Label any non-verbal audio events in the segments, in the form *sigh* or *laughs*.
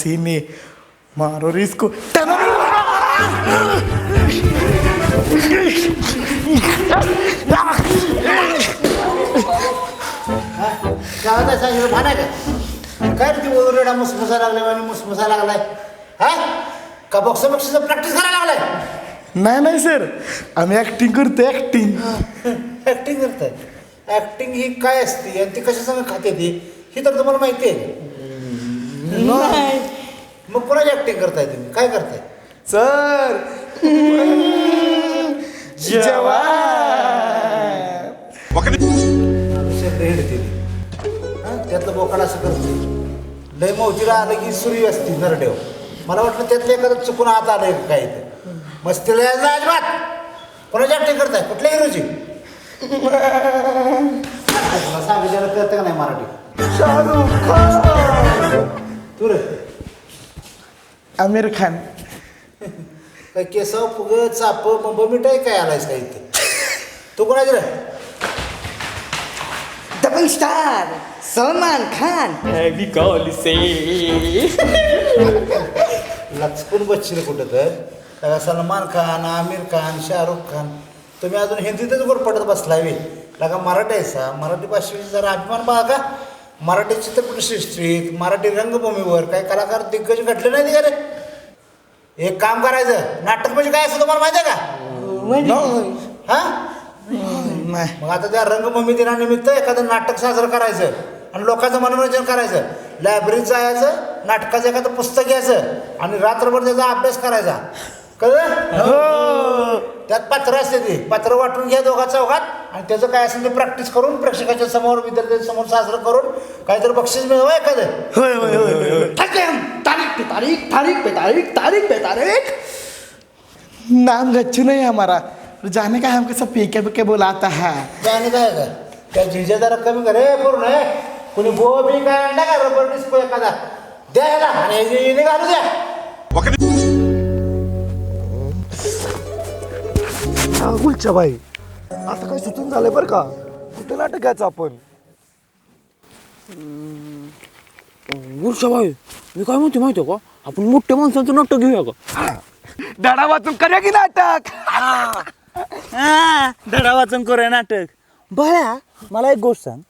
वाह क्या सीन मारो रे काय सांगितलं भाडा का काय रे ती ओरडा मुसमुसा लागलाय आणि मुसमुसा लागलाय हा का बॉक्स बॉक्सचं प्रॅक्टिस करायला लागलाय नाही नाही सर आम्ही ऍक्टिंग करतो ऍक्टिंग ऍक्टिंग करताय ऍक्टिंग ही काय असते आणि ती कशा संग खाते ती ही तर तुम्हाला माहिती आहे मग? कोणाची ऍक्टिंग करताय तुम्ही? काय करताय? सर. दुसऱ्या भेड दिली हा त्यातलं बोकाड असं करते लय मोतीला आलं की सुरी असते नरडेव मला वाटलं त्यातलं एखादं चुकून आत आलंय का काय ते. मस्तीला यायचं अजिबात. कोणाची ऍक्टिंग करताय? कुठल्या हिरोची? *laughs* तुला सांगितलं कळतं का नाही मराठी? शाहरुख खान. तू रे आमिर खान. काय केसाव फुग चाप मंब मिठाई काय आलायस काय इथे? तू कोणाची रे? Double star Salman Khan. लचकून बसशील कुठं तर त्याला सलमान खान आमिर खान शाहरुख खान. तुम्ही अजून हिंदीतच पडत बसलाय वे लगा मराठी आहे सा मराठी भाषेची जरा अभिमान बघा का मराठी चित्रपटसृष्टीत मराठी रंगभूमीवर काही कलाकार दिग्गज घडले नाही का रे? एक काम करायचं नाटक म्हणजे काय असं तुम्हाला माहिती आहे का? हा? नाही मग आता त्या रंगभूमी दिनानिमित्त एखादं नाटक साजरं करायचं आणि लोकांचं मनोरंजन करायचं. लायब्ररीत जायचं नाटकाचं एखादं पुस्तक घ्यायचं आणि रात्रभर त्याचा अभ्यास करायचा. कळलं? त्यात पात्र असते ती. पात्र वाटून घ्या दोघा चौघात आणि त्याचं काय असेल ते प्रॅक्टिस करून प्रेक्षकाच्या समोर विद्यार्थ्यांच्या समोर साजरं करून काहीतरी बक्षीस मिळवा एखादं. होय होय होय होय होय. तारीख पे तारीख तारीख पे तारीख तारीख पे तारीख. नाम गच्चू नहीं हमारा जाने का हमको सब पीके पीके बुलाता है. काय का त्या झिंजा जरा कमी कर. हे पूर्ण हे कुणी बो बी काय आणला का? रबर डिस्को एखादा? द्या ह्याला. आणि हे इने घालू द्या. गुलच्या बाई. आता काय सुचून झालंय बरं का? कुठे नाटक घ्यायचं आपण? भाई मी काय म्हणते माहिती का? आपण मोठ्या माणसांचं नाटक घेऊया का? धडा वाचून करूया की नाटक? धडा वाचन करूया नाटक. बळ्या मला एक गोष्ट सांग.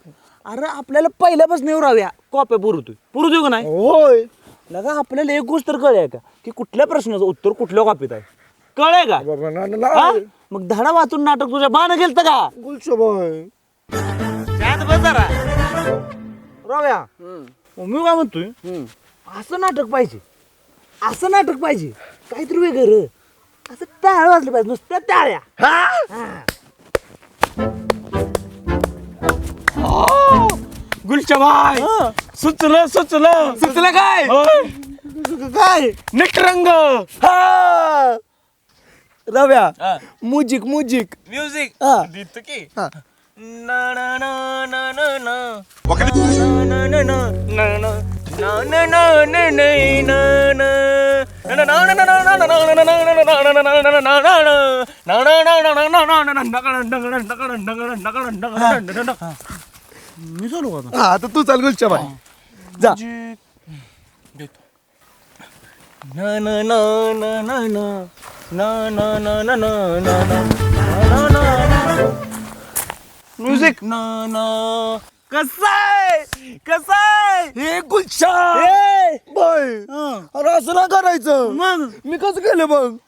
अरे आपल्याला पहिल्यापासून येऊ राहूया. कॉप्या पुरतोय पुरतोय का नाही? होय. लगा आपल्याला एक गोष्ट तर कळेल का? की कुठल्या प्रश्नाचं उत्तर कुठल्या कॉपीत आहे? कळेल का? बाबा, ना- ना- हा? मग धडा वाचून नाटक तुझ्या बाण गेलत का? गुलच्या बाई शांत बस जरा. रव्या मी काय म्हणतोय असं नाटक पाहिजे असं नाटक पाहिजे काहीतरी वेगळं र. असं टाळ वाजलं पाहिजे नुसत्या टाळ्या. गुलच्या बाई सुचलं सुचलं. सुचलं काय? काय? निकरंग. हा. रव्या मुजिक मुजिक म्युझिक हा. देतो की हा. ना ना ना ना ना ना ना ना ना ना ना ना ना ना ना ना ना नाही ना ना ना ना ना ना ना ना ना ना ना ना ना ना ना ना ना ना ना मी चालू का हा आता तू चाल गुलच्या बाई जा ना ना ना ना ना ना ना ना ना ना ना ना ना ना ना म्युझिक ना ना कसाय कसाय हे ए बाई अरे असं ना करायचं मग मी कसं केलं मग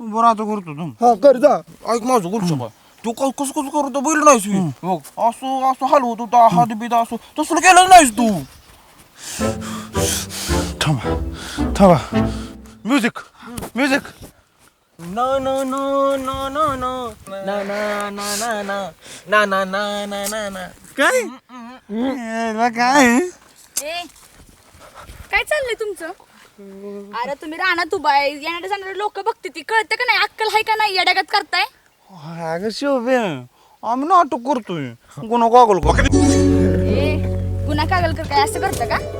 बरं आता करतो तू हा कर जा ऐक माझं गोष्ट बा तू काय कसं कसं करतो बैल नाहीस मी बघ असं असं हलवत होता हात बीत असं तसलं केलं नाहीस तू थांबा थांबा म्युझिक म्युझिक ना ना ना ना ना ना ना ना ना ना ना ना ना ना ना ना ना काय काय ए काय चाललंय तुमचं अरे तुम्ही राहणार उभा आहे येणारे जाणारे लोक बघते ती कळतं का नाही अक्कल आहे का नाही येड्यागत करताय अगं शिवबे आम्ही नाटक करतोय कोणा कागल का ए गुन्हा कागल कर काय असं करतं का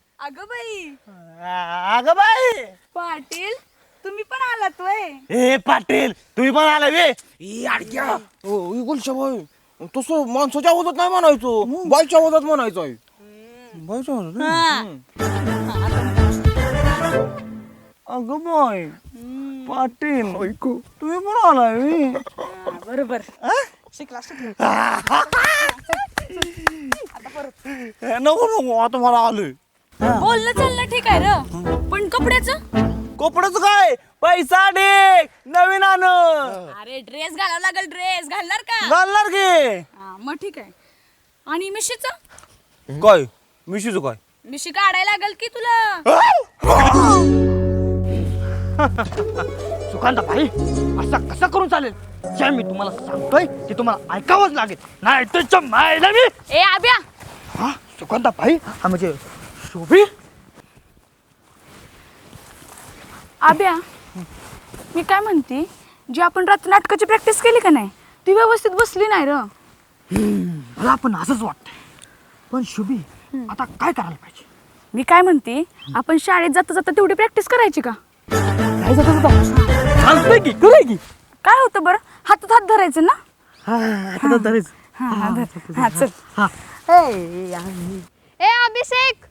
अगं बाई. अगं बाई. पाटील तुम्ही पण आलात वय. ए पाटील तुम्ही पण आला वे. अडक्या. गुलशा भाई तसं माणसाच्या आवाजात नाही म्हणायचो. बाईच्या आवाजात म्हणायचो आहे. बाईच्या आवाजात हा. अगं बाय पाटील तुम्ही पण आलाय वे. हा, बरोबर. शिकला शिकला. *laughs* नको नको आता मला आलोय. बोलणं चाललं ठीक आहे र. पण कपड्याचं? कपडच काय? पैसा डेक नवीन आण. अरे ड्रेस घालावा लागेल ड्रेस घालणार का? घालणार की. हा, मग ठीक आहे. आणि मिशीचं? काय? मिशीच काय? मिशी काढायला लागेल की तुला? *laughs* सुकांता भाई असं कसं करून चालेल? जे मी तुम्हाला सांगतोय ते तुम्हाला ऐकावंच लागेल. नाही त्याच्या मायला मी ए आब्या! हा सुकांता भाई हा म्हणजे शोभी आब्या मी काय म्हणते? जी आपण रात्री नाटकाची प्रॅक्टिस केली का नाही ती व्यवस्थित बसली नाही र. मला पण असंच वाटतंय. पण शुभी आता काय करायला पाहिजे? मी काय म्हणते आपण शाळेत जाता जाता तेवढी प्रॅक्टिस करायची का? काय जाता जाता चालतंय की करूय की? काय होतं बरं? हातात हात धरायचं ना? हा आता. हा, हा, धर. हा, चल. हा. ए, अभिषेक!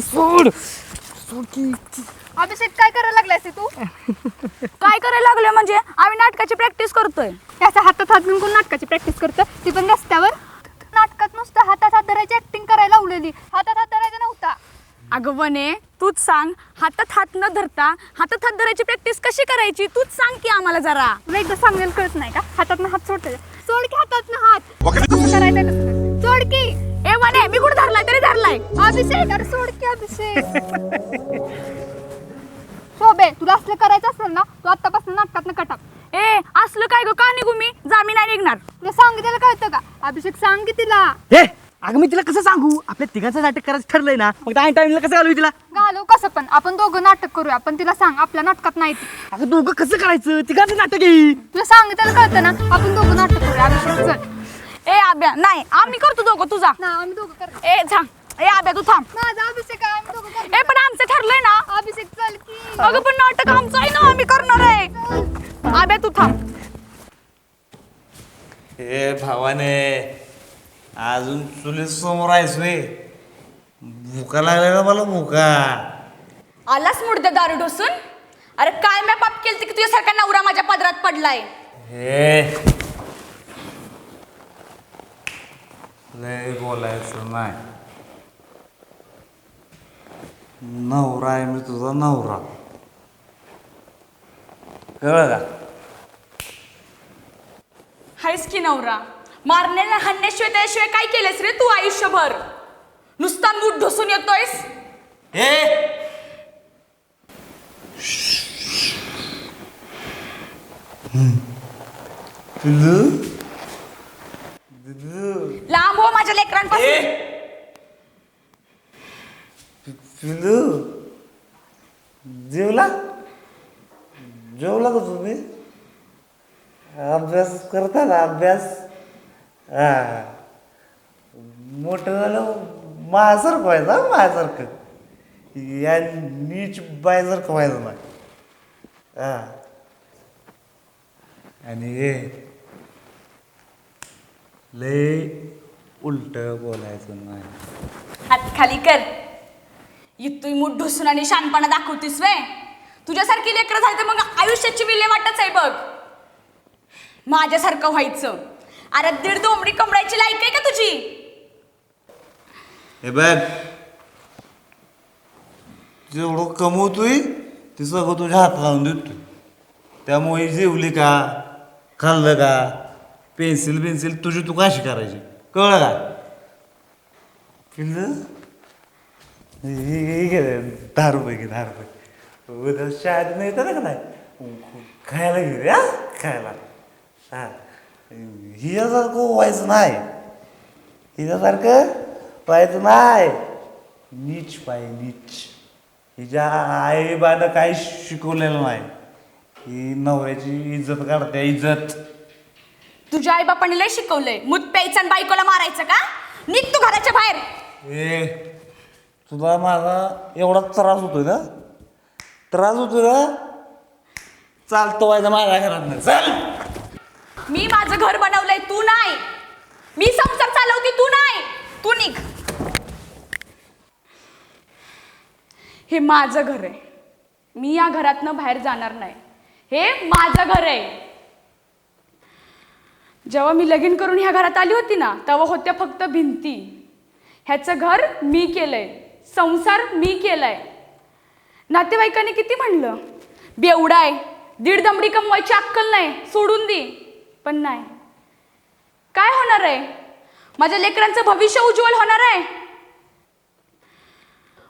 सोड सोड की अभिषेक काय करायला लागलायस तू? काय करायला लागलोय म्हणजे? आम्ही नाटकाची प्रॅक्टिस करतोय. त्याचा हातात हात घेऊन कोण नाटकाची प्रॅक्टिस करतं? ती पण रस्त्यावर. नाटकात नुसतं हातात हात धरायची ऍक्टिंग करायला लावलेली. हातात हात धरायचा नव्हता. अगं वने तूच सांग हातात हात न धरता हातात हात धरायची प्रॅक्टिस कशी करायची? तूच सांग की आम्हाला जरा. तुला एकदा सांगेल कळत नाही का? हातात हात सोडता सोड की हातात हात. कसं करायचं कसं सोड की. ए वने मी कुठे धरलाय? तरी धरलाय. अभिषेक. अरे सोड की अभिषेक. *laughs* शोभे तुला असलं करायचं असेल ना तू आतापासून नाटकात कटाक ए असलं काय ग? का निघू मी? जा मी नाही निघणार. तुला सांगितलं कळतं का? अभिषेक सांग की तिला. अगं मी तिला कसं सांगू? आपल्या तिघांचं नाटक करायचं ठरलंय ना. मग त्या टाइमला कसं घालू तिला? घालव कसं पण. आपण दोघं नाटक करूया पण तिला सांग आपल्या नाटकात नाही ती. अगं दोघं कसं करायचं? तिघांचं नाटक आहे. तुला सांगितलं कळतं ना? आपण दोघं नाटक करूया अभिषेक चल. ए आब्या नाही आम्ही करतो दोघं तुझा. ना आम्ही दोघं कर ए थांब. ए आब्या तू थांब. माझा अभिषेक आहे आम्ही दोघं ए करणार. पण आमचं ठरलंय ना. अभिषेक चल की. अगं पण नाटक आमचं आहे ना आम्ही करणार आहे. आब्या तू थांब. हे भावाने अजून चुलीत समोर आहेस वे भुका लागला ना मला भुका. आलास मुडदे दारू ढोसून? अरे काय मी पाप केलं की तुझ्यासारखा नवरा माझ्या पदरात पडलाय? हे. लय बोलायचं नाही. नवरा आहे मी तुझा नवरा. कळलं का? हायस की नवरा? मारण्याला हाणण्याशिवाय त्याशिवाय काय केलंस रे तू आयुष्यभर? नुसता मूठ ढोसून येतोयस? हे लांब हो माझ्या लेकरांपासून. जेवला? जेवला का तुम्ही? अभ्यास करता का अभ्यास? हा. मोठं झालं माझ्यासारखं व्हायचं हा, माझ्यासारखं या नीच बायसारखं व्हायचं मग हा. आणि हे लय उलट बोलायचं नाही. हात खाली कर. इतुई मूठ ढुसून आणि शानपणा दाखवतीस वे तुझ्यासारखी लेकरं झाली तर मग आयुष्याची विल्हे वाटच आहे बघ. माझ्यासारखं व्हायचं. अरे दीड दोंबडी कमळायची लायक आहे का तुझी? हे बघ. जेवढं कमवतोय ते सगळं तुझ्या हात लावून देतोय. त्यामुळे जेवली का खाल्लं का पेन्सिल पेन्सिल तुझी तू कशी करायची? कळलं का? पिल्लं हे- हे- हे घे दहा रुपये घे दहा रुपये. उद्या शाळेत नाही येतात ना का नाही? खायला घे रे हा? खायला. हा. हिच्यासारखं व्हायचं नाही. हिच्यासारखं व्हायचं नाही. नीच पाय नीच. हिच्या आईबानं काही शिकवलेलं नाही. ही नवऱ्याची इज्जत काढते इज्जत. तुझ्या आई बापाने लय शिकवलंय. मूत प्यायचं आणि बायकोला मारायचं का? निघ तू घराच्या बाहेर. ए तुला माझा एवढा त्रास होतोय ना? त्रास होतोय ना? चालतो व्हायचं माझ्या घरात चल! मी माझं घर बनवलंय तू नाही. मी संसार चालवते तू नाही. तू निघ. हे माझं घर आहे. मी या घरातनं बाहेर जाणार नाही. हे माझं घर आहे. जेव्हा मी लगीन करून ह्या घरात आली होती ना तेव्हा होत्या फक्त भिंती. ह्याचं घर मी केलंय. संसार मी केलाय. नातेवाईकांनी किती म्हणलं? बेवडाय दीड दमडी कमवायची अक्कल नाही. सोडून दे. पण नाही. काय होणार आहे? माझ्या लेकरांचं भविष्य उज्ज्वल होणार आहे?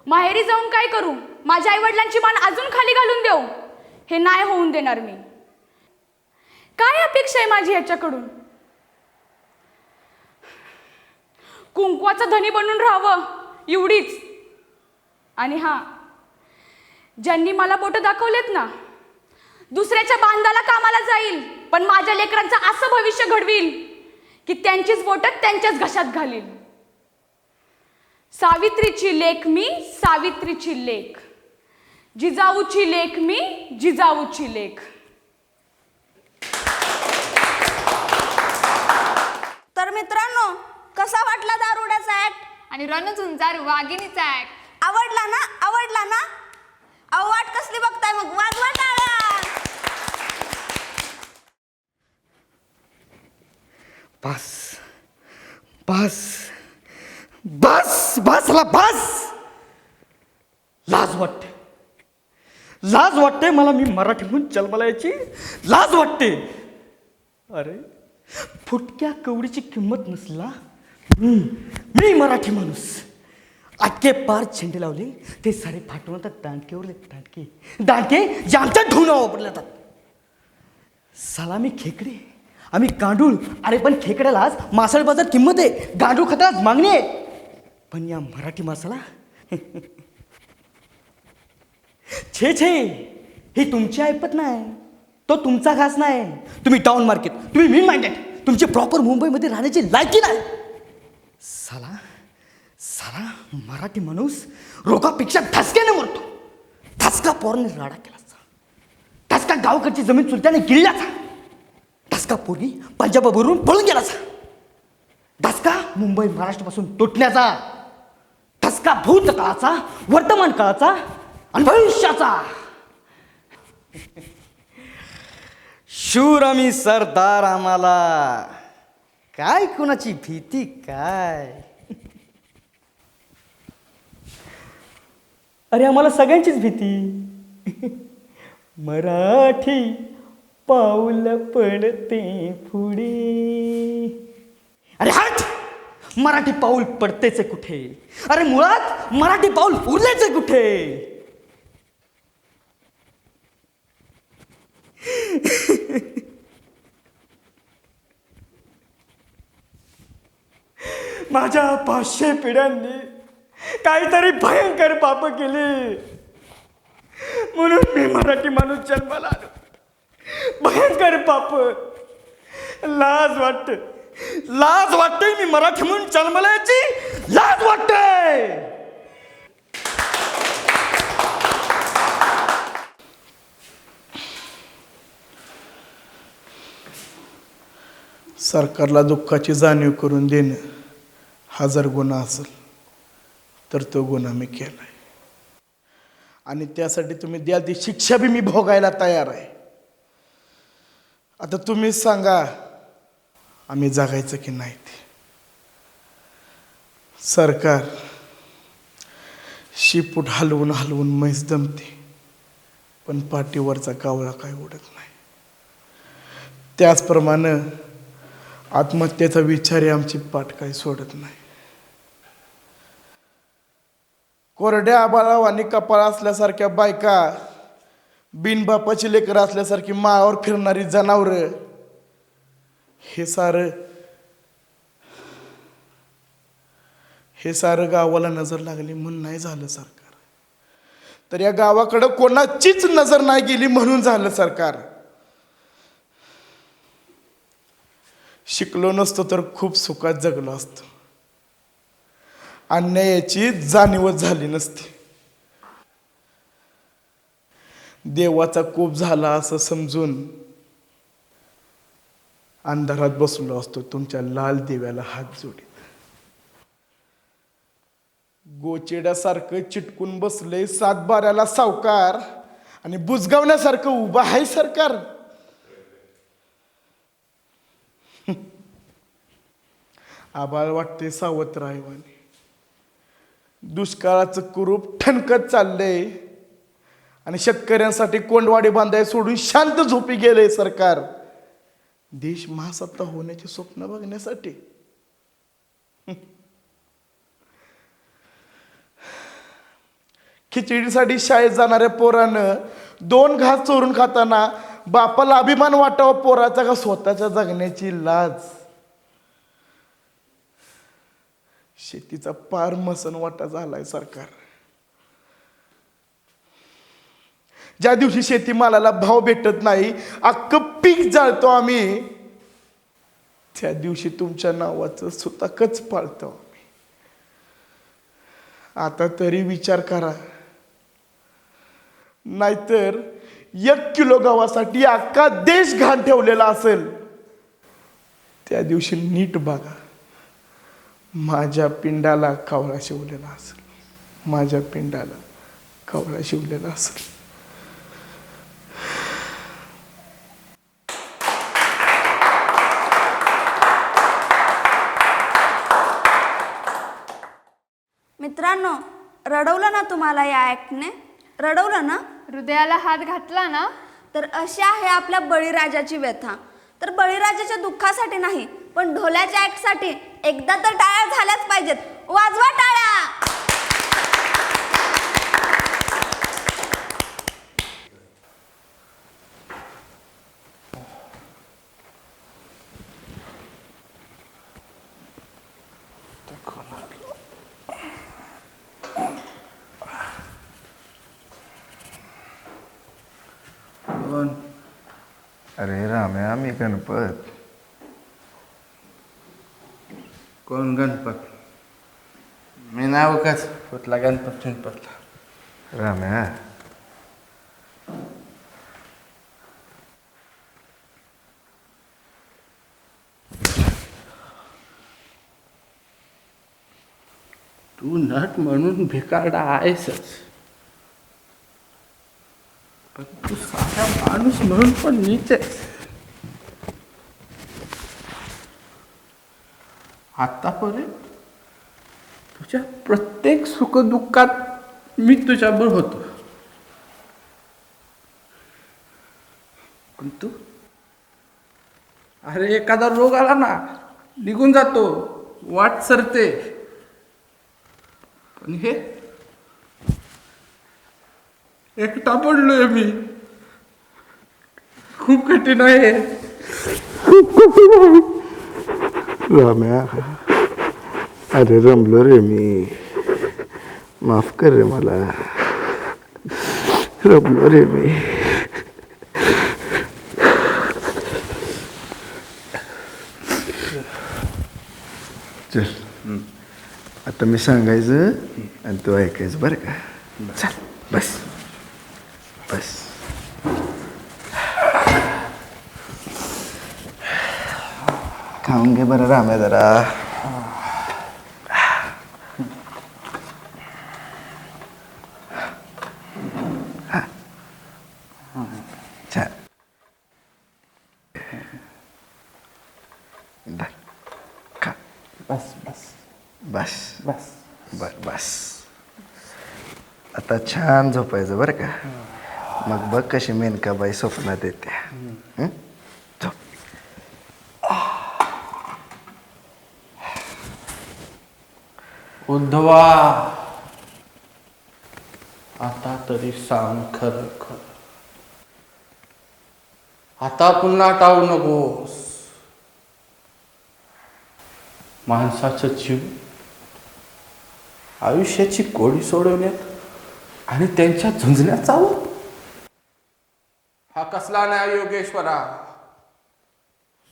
माहेरी जाऊन काय करू? माझ्या आईवडिलांची मान अजून खाली घालून देऊ? हे नाही होऊन देणार मी. काय अपेक्षा आहे माझी ह्याच्याकडून कुंकवाचा धनी बनून राहावं एवढीच. आणि हां ज्यांनी मला बोटं दाखवलेत ना दुसऱ्याच्या बांधाला कामाला जाईल. पण माझ्या लेकरांचं असं भविष्य घडवील की त्यांचीच बोटं त्यांच्याच घशात घालील सावित्रीची लेख मी सावित्रीची लेख. जिजाऊची लेख मी जिजाऊची लेख. तर मित्रांनो कसा वाटला दारुड्याचा ऍक्ट आणि रणझुंजार वाघिणीचा ऍक्ट आवडला ना? आवडला ना? अहो वाट कसली बघताय मग? वाजवा टाळ्या! बस बस बस बसला बस. लाज वाटते. लाज वाटते मला मी मराठी म्हणून जन्माला यायची लाज वाटते. अरे फुटक्या कवडीची किंमत नसला. मी मराठी माणूस. अख्खे पार झेंडे लावले ते सारे फाटून आता दांडकेवरले दांडके दांडके ज्यांच्या धुणं ढोना वापरले जातात सलामी खेकडे. आम्ही गांडूळ. अरे पण खेकड्यालाच मासळ मासाळ बाजार किंमत आहे. गांडूळ खताला मागणी आहे. पण या मराठी मासाला *laughs* छे छे. ही तुमची ऐपत नाही. तो तुमचा घास नाही. तुम्ही टाउन मार्केट तुम्ही मीन माइंडेड तुमचे प्रॉपर मुंबईमध्ये राहण्याची लायकी नाही. साला साला मराठी माणूस रोगापेक्षा ठसक्याने मरतो. ठसका पोरने राडा केला ठसका गावकडची जमीन चुलत्याने गिळल्याचा. ठसका पोरी पंजाबावरून पळून गेलाचा ठसका मुंबई महाराष्ट्रापासून तुटण्याचा ठसका भूतकाळाचा वर्तमान काळाचा आणि भविष्याचा. शूर आम्ही सरदार आम्हाला. काय कुणाची भीती काय? अरे आम्हाला सगळ्यांचीच भीती. *laughs* मराठी पाऊल पडते पुढे. अरे हट मराठी पाऊल पडतेच आहे कुठे? अरे मुळात मराठी पाऊल उरलेच आहे कुठे? माझ्या पाचशे पिढ्यांनी काहीतरी भयंकर पाप केली. म्हणून मी मराठी माणूस जन्माला आलो. भयंकर पाप. लाज वाटत. लाज वाटते मी मराठी म्हणून जन्मलायची. लाज वाटते सरकारला दुःखाची जाणीव करून देणं हा जर गुन्हा असेल तर तो गुन्हा मी केला आहे आणि त्यासाठी तुम्ही द्या ती शिक्षा बी मी भोगायला तयार आहे. आता तुम्हीच सांगा आम्ही जगायचं की नाही ते? सरकार शिपूट हलवून हलवून म्हैस दमते पण पाठीवरचा कावळा काय उडत नाही. त्याचप्रमाणे आत्महत्येचा विचार आहे आमची पाठ काही सोडत नाही. कोरड्या आबाळा आणि कपाळ असल्यासारख्या बायका बिनबापाची लेकरं असल्यासारखी माळावर फिरणारी जनावरं. हे सारं हे सारं गावाला नजर लागली म्हणून नाही झालं सरकार. तर या गावाकडं कोणाचीच नजर नाही गेली म्हणून झालं सरकार. शिकलो नसतो तर खूप सुखात जगलो असतो. अन्यायाची जाणीवच झाली नसती. देवाचा कोप झाला असं समजून अंधारात बसलो असतो तुमच्या लाल दिव्याला हात जोडीत. गोचेड्यासारखं चिटकून बसले सातबाऱ्याला सावकार आणि बुजगावण्यासारखं उभं आहे सरकार. *laughs* आबाळ वाटते सावत्र आहे दुष्काळाचं कुरूप ठणकत चाललंय. आणि शेतकऱ्यांसाठी कोंडवाडी बांधाय सोडून शांत झोपी गेले सरकार. देश महासत्ता होण्याचे स्वप्न बघण्यासाठी. खिचडीसाठी शाळेत जाणाऱ्या पोरानं दोन घास चोरून खाताना बापाला अभिमान वाटावा पोराचा का स्वतःच्या जगण्याची लाज? शेतीचा पार मसन वाटा झालाय सरकार. ज्या दिवशी शेतीमालाला भाव भेटत नाही अख्खं पीक जाळतो आम्ही. त्या दिवशी तुमच्या नावाचं सुताकच पाळतो आम्ही. आता तरी विचार करा. नाहीतर एक किलो गव्हासाठी अख्खा देश घाण ठेवलेला असेल. त्या दिवशी नीट बघा. माझ्या पिंडाला कावळा शिवलेला असेल. माझ्या पिंडाला कावळा शिवलेला असेल. मित्रांनो रडवलं ना तुम्हाला या ॲक्टने रडवलं ना? हृदयाला हात घातला ना? तर अशी आहे आपल्या बळीराजाची व्यथा. तर बळीराजाच्या दुःखासाठी नाही पण ढोल्याच्या ॲक्टसाठी एकदा तर टाळ्या झाल्याच पाहिजेत. वाजवा टाळ्या! अरे राम्या मी गणपत. कोण गणपत? मी नाव कच कुठला गणपत गणपत राम्या तू नट म्हणून भिकारडा आहेसच. तू साधा माणूस म्हणून पण नीच आहेस आतापर्यंत तुझ्या प्रत्येक सुखदुःखात मी तुझ्याबरोबर होतो. पण तू? अरे एखादा रोग आला ना निघून जातो वाट सरते. पण हे एकटा पडलोय मी. खूप कठीण आहे. राम्या. अरे रमलो रे मी. माफ कर रे मला. रमलो रे मी. चल. आता मी सांगायचं आणि तू ऐकायचं बरं का? चल. बस. घे बरं जरा छान धर. खा बस बस बस बस बर बस आता छान झोपायचं बरं का मग बघ कशी मेनकाबाई स्वप्नात येते हं? झोप उद्धवा आता तरी सांग खर. खर आता पुन्हा टाळू नकोस. माणसाचा जीव. आयुष्याची कोडी सोडवण्यात आणि त्यांच्या झुंजण्यात चावत. हा कसला नाही योगेश्वरा?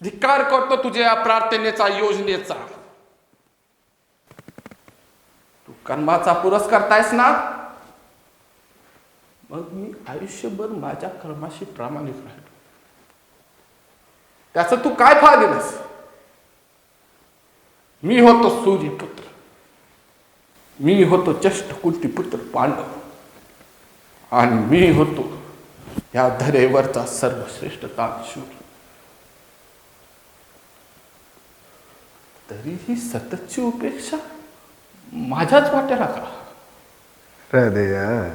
धिक्कार करतो तुझ्या प्रार्थनेचा योजनेचा. कर्माचा कर्माचा पुरस्कारतायस ना? मग मी आयुष्यभर माझ्या कर्माशी प्रामाणिक राहिलो त्याच तू काय फळ दिलंस? मी होतो सूर्यपुत्र. मी होतो चष्टकुंती पुत्र पांडव. आणि मी होतो या धरेवरचा सर्वश्रेष्ठ कामशूर तरीही सततची उपेक्षा माझ्याच वाट्याला का हृदय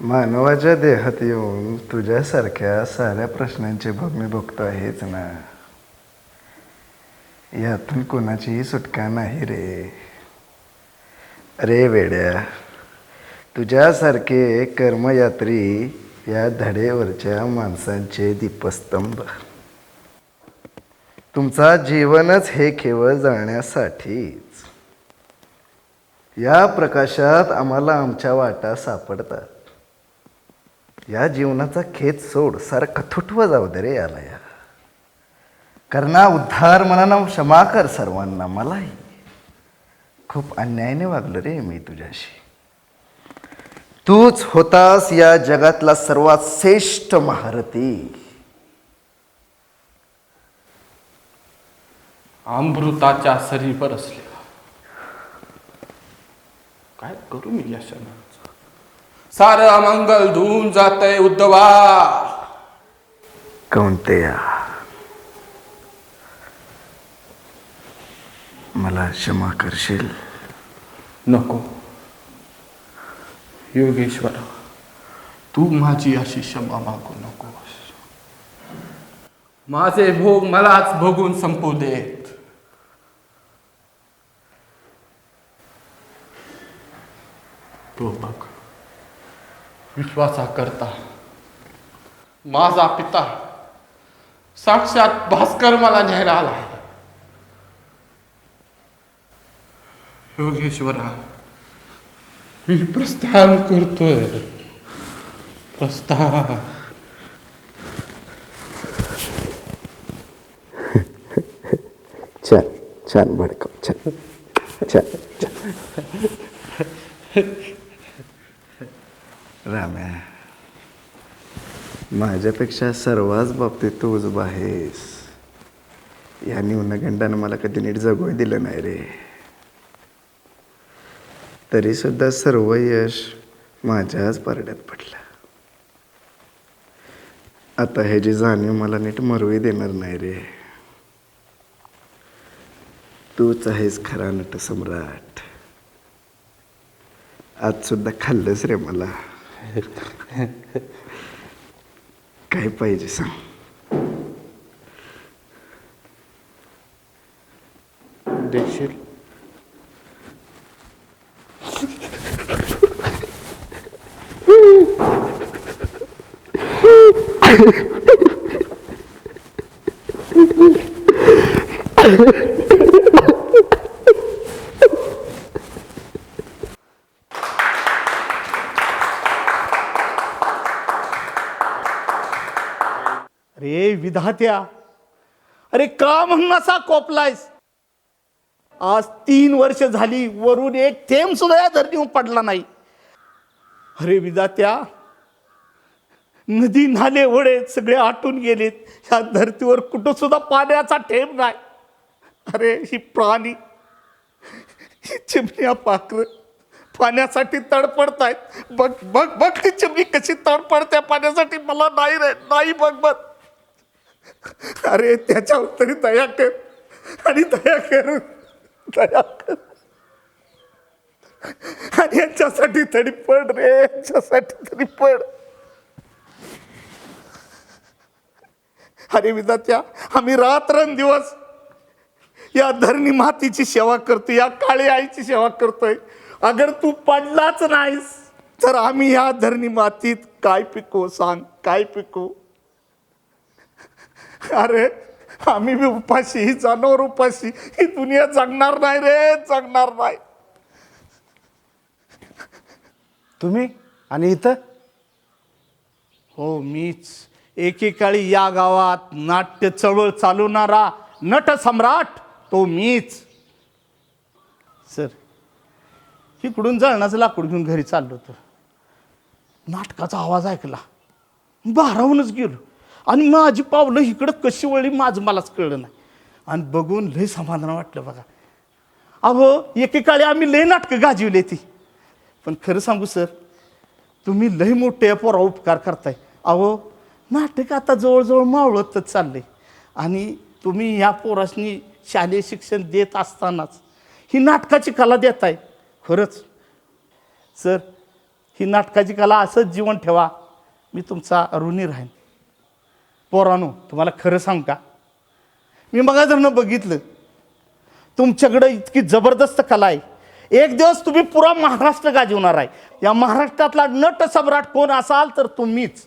मानवाच्या देहात येऊन तुझ्यासारख्या साऱ्या प्रश्नांची बघ मी बघतो आहेच ना. यातून कोणाचीही सुटका नाही रे. अरे वेड्या तुझ्यासारखे कर्मयात्री या धडेवरच्या माणसांचे दीपस्तंभ. तुमचा जीवनच हे केवळ जाण्यासाठी. या प्रकाशात आम्हाला आमच्या वाटा सापडतात. या जीवनाचा खेत सोड सारखं थुटवं जाऊ दे रे याला या कर्णा उद्धार मनानं क्षमा कर सर्वांना मलाही. खूप अन्यायाने वागलो रे मी तुझ्याशी. तूच होतास या जगातला सर्वात श्रेष्ठ महारथी. अमृताच्या सरी बरसल्या काय करू मी या क्षणाचं? सारं अमंगल धुवून जातंय उद्धवा. कौंतेया मला क्षमा करशील? नको. योगेश्वरा तू माझी अशी क्षमा मागू नकोस. माझे भोग मलाच भोगून संपू देत तो बघ विश्वासा करता माझा पिता साक्षात भास्कर मला न्यायला आला योगेश्वरा मी प्रस्थान करतोय प्रस्थान छान छान भडकव छान छान राम्या माझ्यापेक्षा सर्वाच बाबतीत तू उजबा आहेस. या न्यूनगंडानं मला कधी नीट जगोय दिलं नाही रे. तरीसुद्धा सर्व यश माझ्याच पारड्यात पडलं. आता ह्याची जाणीव मला नीट मरवी देणार नाही रे. तूच आहेस खरा नट सम्राट आज सुद्धा खाल्लंस रे मला. काय पाहिजे सांग देशील अरे अरे का म्हणून असा कोपलायस? आज तीन वर्ष झाली वरून एक थेंब सुद्धा या धरणीवर पडला नाही. अरे विदात्या नदी नाले वडे सगळे आटून गेलेत. ह्या धरतीवर कुठं सुद्धा पाण्याचा थेंब नाही. अरे ही प्राणी ही चिमण्या पाखर. पाण्यासाठी तडपडतायत. बघ बघ बघ ती चिमणी कशी तडपडते. पाण्यासाठी मला नाही रे नाही बघ बघ. अरे त्याच्यावर तरी दया कर. आणि दया कर. दया कर. आणि यांच्यासाठी तरी पड रे. यांच्यासाठी तरी पड. अरे विधात्या आम्ही रात्रंदिवस या धरणी मातीची सेवा करतोय या काळी आईची सेवा करतोय. अगर तू पडलाच नाहीस तर आम्ही या धरणी मातीत काय पिकू सांग काय पिकू अरे आम्ही बी उपाशी ही जनावर उपाशी. ही दुनिया जगणार नाही रे जगणार नाही. तुम्ही आणि इथं? हो मीच. एकेकाळी या गावात नाट्य चळवळ चालवणारा नट सम्राट तो मीच. सर. इकडून जळणाचं लाकूड घेऊन घरी चाललो होतो. नाटकाचा आवाज ऐकला. भारावूनच गेलो. आणि माझी पावलं इकडं कशी वळली माझं मलाच कळलं नाही. आणि बघून लय समाधान वाटलं बघा. अहो एकेकाळी आम्ही लय नाटकं गाजवली ती. पण खरं सांगू सर तुम्ही लय मोठे या पोरा उपकार करताय. अहो नाटक आता जवळजवळ मावळतच चाललंय. आणि तुम्ही ह्या पोरासनी शालेय शिक्षण देत असतानाच ही नाटकाची कला देताय. खरंच. सर ही नाटकाची कला असंच जीवन ठेवा. मी तुमचा ऋणी राहीन. पोरानो तुम्हाला खरं सांग का? मी मग जर बघितलं. तुमच्याकडं इतकी जबरदस्त कला आहे. एक दिवस तुम्ही पुरा महाराष्ट्र गाजवणार आहे. या महाराष्ट्रातला नट सम्राट कोण असाल तर तुम्हीच.